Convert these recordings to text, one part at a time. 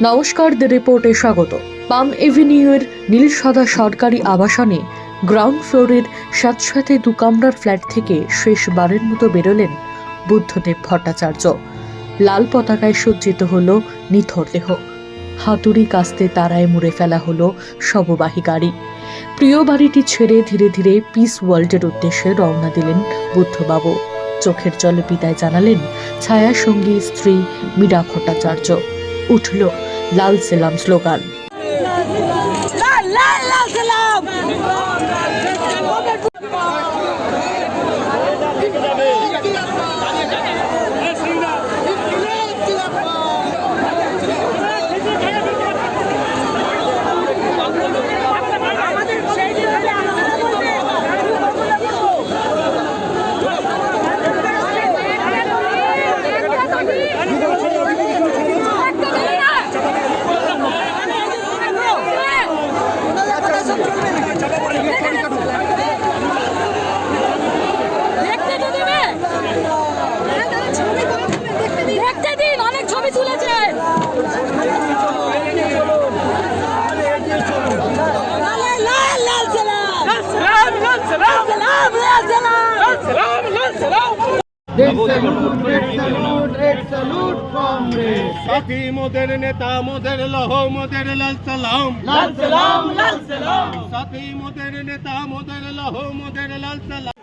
নমস্কার, দ্য রিপোর্টে স্বাগত। পাম এভিনিউয়ের নীলসাদা সরকারি আবাসনে গ্রাউন্ড ফ্লোরের সাতসাথে দু কামরার ফ্ল্যাট থেকে শেষবারের মতো বেরোলেন বুদ্ধদেব ভট্টাচার্য। লাল পতাকায় সজ্জিত হল নিথর দেহ। হাতুড়ি কাস্তে তারায় মুড়ে ফেলা হলো শববাহী গাড়ি। প্রিয় বাড়িটি ছেড়ে ধীরে ধীরে পিস ওয়ার্ল্ডের উদ্দেশ্যে রওনা দিলেন বুদ্ধবাবু। চোখের জলে বিদায় জানালেন ছায়া সঙ্গী স্ত্রী মীরা ভট্টাচার্য। উঠল লাল সেলাম স্লোগান। লাল লাল সালাম দেখতে তো দেবে দেখতে দিন অনেক ছবি তুলেছে লাল লাল লাল সালাম লাল সালাম লাল সালাম লাল সালাম সাথী মোদের নেতা মোদের লহ মোদের লাল সালাম। লাল সালাম লাল সালাম। সাথী মোদের নেতা মোদের লহ মোদের লাল সালাম।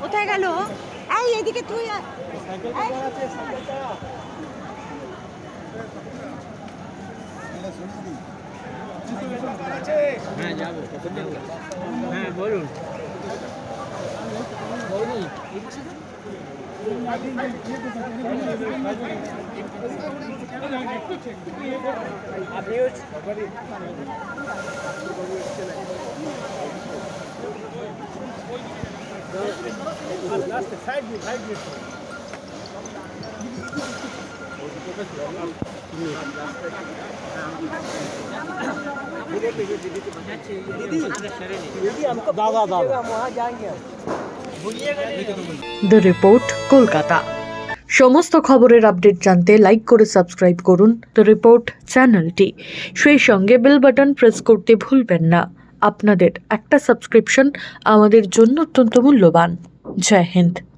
কোথায় গেল? এই এদিকে তুই হ্যাঁ যাব হ্যাঁ বলুন আপনিও Last five minutes, five minutes. The report Kolkata সমস্ত খবরের আপডেট জানতে লাইক করে সাবস্ক্রাইব করুন দ্য রিপোর্ট চ্যানেলটি সেই সঙ্গে বেল বাটন প্রেস করতে ভুলবেন না। আপনাদের একটা সাবস্ক্রিপশন আমাদের জন্য অত্যন্ত মূল্যবান। জয় হিন্দ।